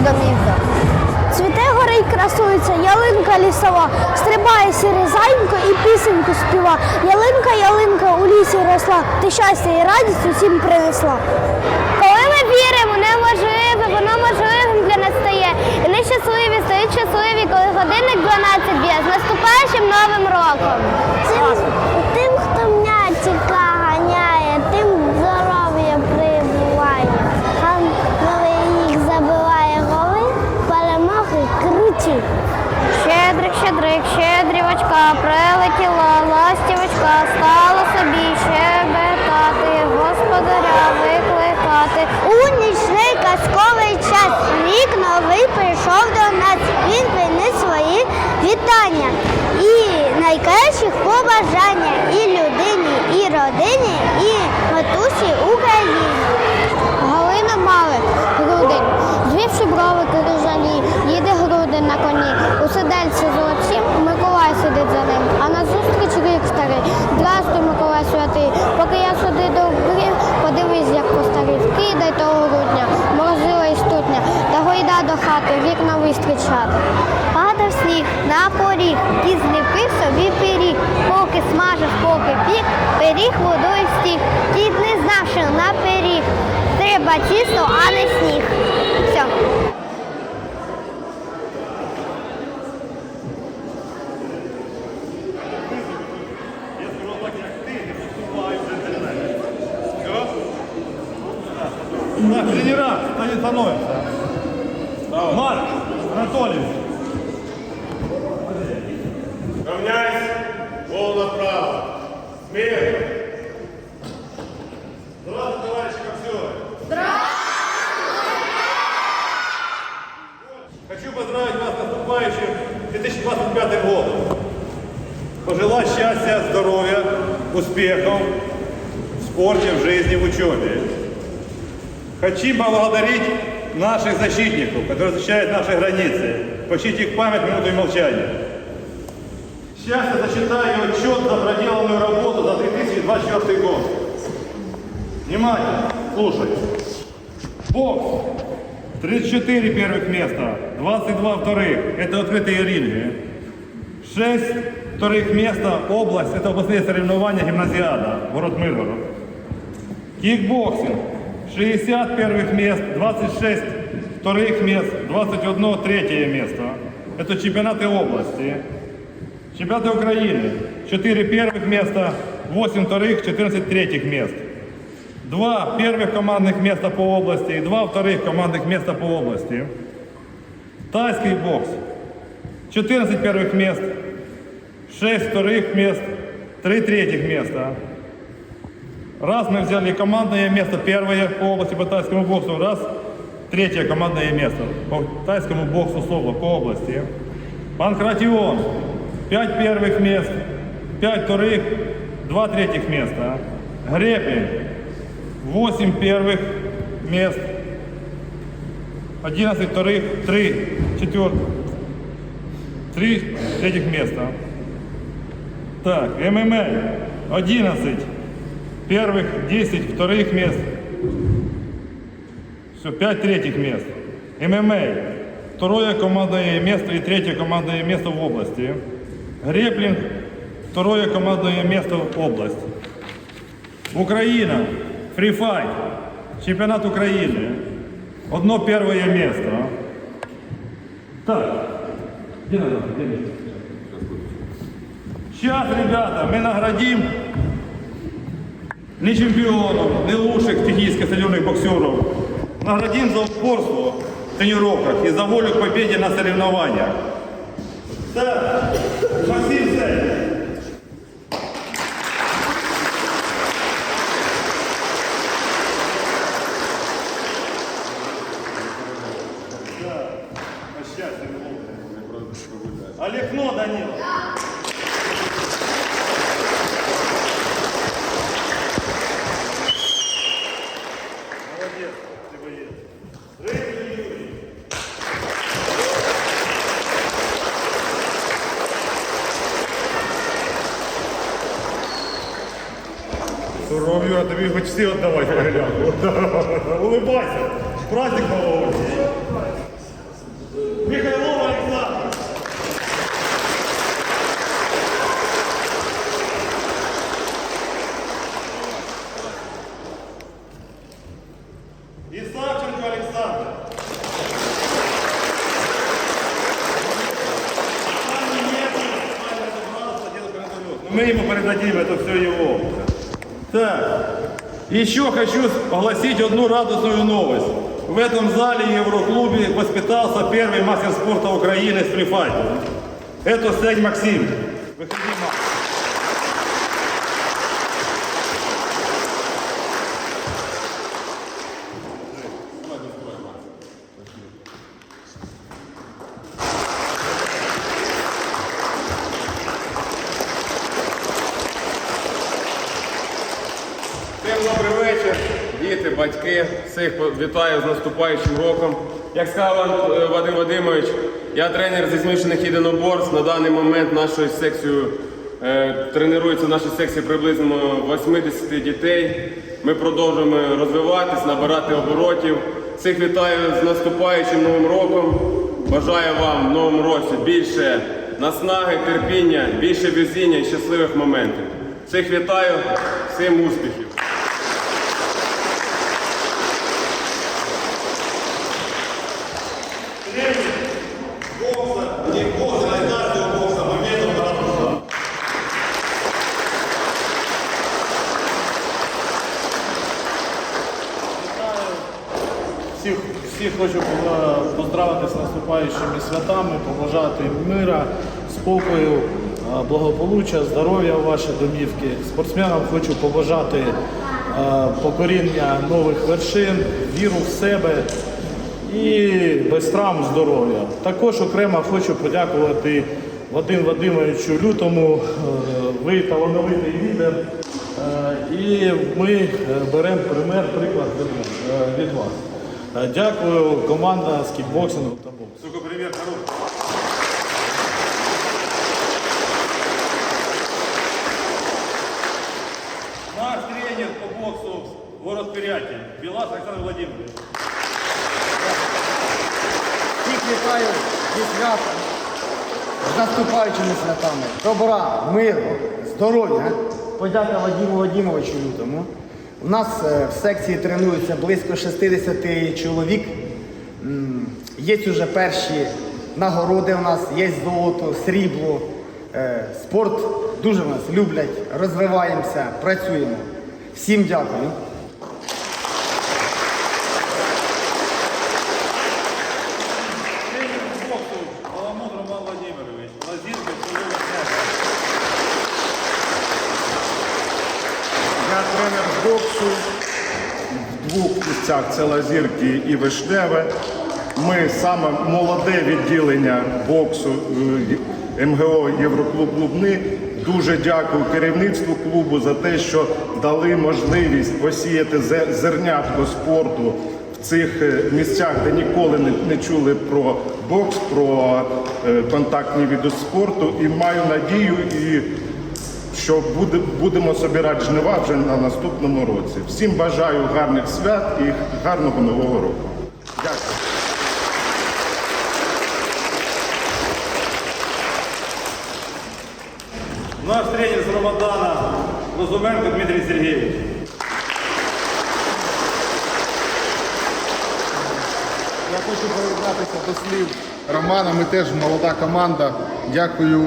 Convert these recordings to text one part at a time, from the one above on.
щастя в ваших домівках. Красується, ялинка лісова, стрибає сірий зайнько і пісеньку співа. Ялинка, ялинка у лісі росла, ти щастя і радість усім принесла. Коли ми віримо, неможливе, воно можливим для нас стає. І ми щасливі, стають щасливі, коли годинник 12 б'є з наступаючим новим роком. Стала собі щебетати, господаря викликати. У нічний казковий час рік новий прийшов до нас. Він приніс свої вітання і найкращих побажання і людині, і родині, і матусі Україні. Сніг на поріг, і зліпив собі пиріг, поки смажив, поки пік, пиріг водою стіг. Кіт не знав, що на пиріг. Треба тісто, а не сніг. Здравствуйте, товарищи копсеры. Хочу поздравить вас с наступающим 2025 годом. Пожелать счастья, здоровья, успехов в спорте, в жизни, в учебе. Хочу поблагодарить наших защитников, которые защищают наши границы. Почтить их память минутой молчания. Сейчас я зачитаю отчет за проделанную работу за 2024 год. Внимание, слушай. Бокс. 34 первых места, 22 вторых. Это открытые ринги. 6 вторых места область. Это областные соревнования гимназиада. Город Миргород. Кикбоксинг. 60 первых мест, 26 вторых мест, 21 третье место. Это чемпионаты области. Чемпионаты Украины. 4 первых места, 8 вторых, 14 третьих мест. Два первых командных места по области и два вторых командных места по области. Тайский бокс. 14 первых мест, 6 вторых мест, 3 третьих места. Раз мы взяли командное место, первое по области по тайскому боксу, раз третье командное место по тайскому боксу соло по области. Панкратион. 5 первых мест, 5 вторых, 2 третьих места. Грепин. 8 первых мест, 11 вторых, 3 четвертых, 3 третьих места. Так, ММА 11 первых, 10 вторых мест, все, 5 третьих мест. ММА второе командное место и третье командное место в области. Греплинг второе командное место в область. Украина, фрифайт, чемпионат Украины. Одно первое место. Так, где надо? Где место? Сейчас, ребята, мы наградим не чемпионов, не лучших технически сильных боксеров. Наградим за упорство в тренировках и за волю к победе на соревнованиях. Так, Максим тобі хоч всі віддавати, Улыбайся. Праздник нового. еще хочу огласить одну радостную новость. В этом зале Евроклубе воспитался первый мастер спорта Украины с фрифайтом. Это Сень Максим. Выходи, Макс. Всіх вітаю з наступаючим роком. Як сказав е, Вадим Вадимович, я тренер зі змішаних єдиноборств. На даний момент нашою секцією е, тренується в нашій секції приблизно 80 дітей. Ми продовжуємо розвиватись, набирати оборотів. Всіх вітаю з наступаючим новим роком. Бажаю вам в новому році більше наснаги, терпіння, більше везіння і щасливих моментів. Всіх вітаю, всім успіхів! Бокса, не бокса, а азартного бокса, моментом надо Всіх, всіх хочу е, поздравити з наступаючими святами, побажати мира, спокою, благополуччя, здоров'я у ваші домівки. Спортсменам хочу побажати покоріння нових вершин, віру в себе і без травм здоров'я. Також окремо хочу подякувати Вадиму Вадимовичу Лютому. Е, Ви талановитий лідер. Е, І ми е, беремо пример, приклад від вас. Е, Дякую, команда з кікбоксингу та боксу. Сука, пример хороший. Наш тренер по боксу город Пирятин, Белас Александр Владимирович. Всіх вітаю зі святом, з наступаючими святами. Добра, миру, здоров'я. Подяка Вадиму Вадимовичу Лютому. У нас е, в секції тренується близько 60 чоловік. Є вже перші нагороди у нас, є золото, срібло. Е, Спорт дуже нас люблять, розвиваємося, працюємо. Всім дякую. Тренер по боксу Баламут Роман Владимирович. Лазинка, Чулова, Князь. Я тренер з боксу в двох це Лазірки і Вишневе. Ми саме молоде відділення боксу е, МГО Євроклуб Лубни. Дуже дякую керівництву клубу за те, що дали можливість посіяти зе- зернятко спорту в цих е, місцях, де ніколи не, не чули про бокс, про е, контактні види спорту. І маю надію і що буде, будемо собирати жнива вже на наступному році. Всім бажаю гарних свят і гарного нового року. Дякую. Наш тренер с Рамадана Лазуменко Дмитрий Сергеевич. Я хочу приєднатися до слів Романа. Ми теж молода команда. Дякую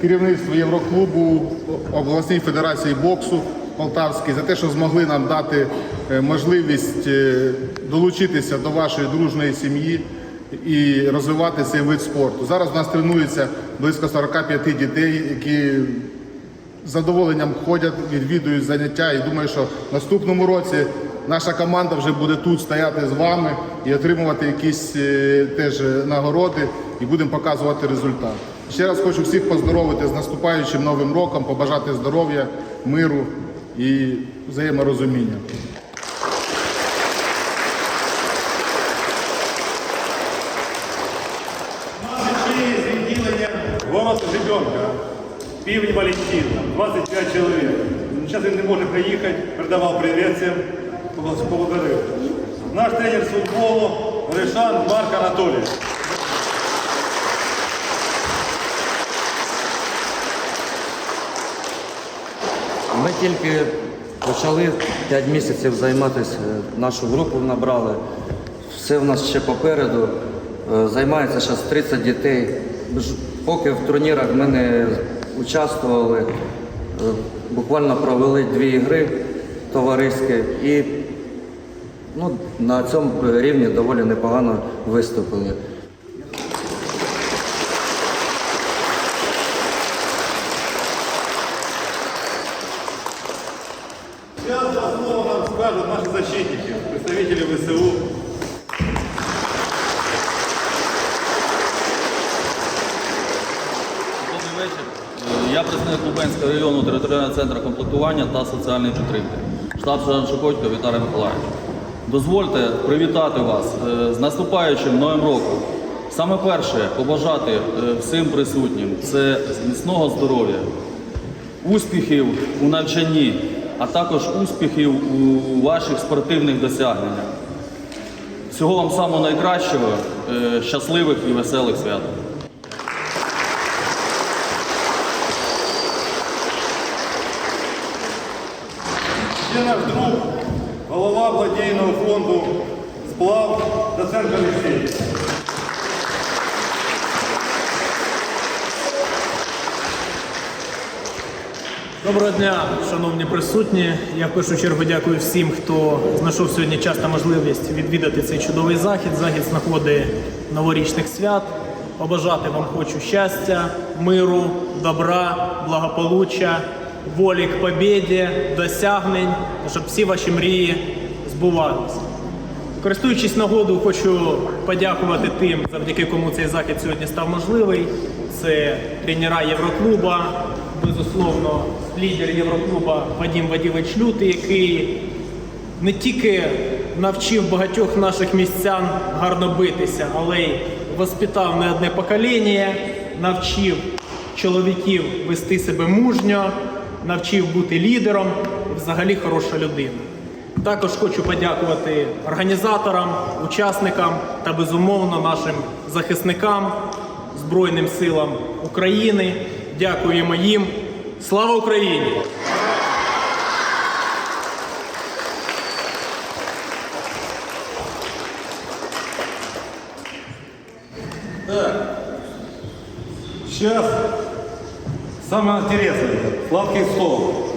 керівництву Євроклубу, обласній федерації боксу Полтавській за те, що змогли нам дати е, можливість е, долучитися до вашої дружної сім'ї і розвивати цей вид спорту. Зараз у нас тренується близько 45 дітей, які з задоволенням ходять, відвідують заняття. І думаю, що в наступному році наша команда вже буде тут стояти з вами і отримувати якісь е, теж нагороди, і будемо показувати результат. Ще раз хочу всіх поздоровити з наступаючим новим роком, побажати здоров'я, миру і взаєморозуміння. Город Жебенка. Півень Валентин, 25 чоловік. Зараз він не може приїхати, передавав привіт всім, поблагодарив. Наш тренер з футболу Решан Марк Анатолійович. Ми тільки почали 5 місяців займатися, е, нашу групу набрали. Все в нас ще попереду. Е, Займається зараз 30 дітей. Поки в турнірах ми не участвували, е, буквально провели дві ігри товариські і ну, на цьому рівні доволі непогано виступили. Сейчас два слова нам скажут наши защитники, представители ВСУ. Добрий вечір. Я представник Лубенського району територіального центру комплектування та соціальної підтримки. Штаб сержант Шокотько Віталій Миколаївич. Дозвольте привітати вас е, з наступаючим новим роком. Саме перше побажати е, всім присутнім це міцного здоров'я, успіхів у навчанні, а також успіхів у ваших спортивних досягненнях. Всього вам самого найкращого, е, щасливих і веселих свят. Доброго дня, шановні присутні. Я в першу чергу дякую всім, хто знайшов сьогодні час та можливість відвідати цей чудовий захід. Захід з новорічних свят. Побажати вам хочу щастя, миру, добра, благополуччя, волі к побєді, досягнень, щоб всі ваші мрії збувалися. Користуючись нагодою, хочу подякувати тим, завдяки кому цей захід сьогодні став можливий. Це тренера Євроклуба, безусловно, лідер Євроклуба Вадим Вадімович Лютий, який не тільки навчив багатьох наших містян гарно битися, але й воспитав не одне покоління, навчив чоловіків вести себе мужньо, навчив бути лідером і взагалі хороша людина. Також хочу подякувати організаторам, учасникам та безумовно нашим захисникам, Збройним силам України. Дякуємо їм. Слава Україні! Сейчас самое интересное, сладкий стол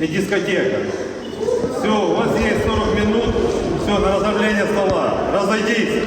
и дискотека. Все, у вас есть 40 минут, все, на разновление стола. Разойдись.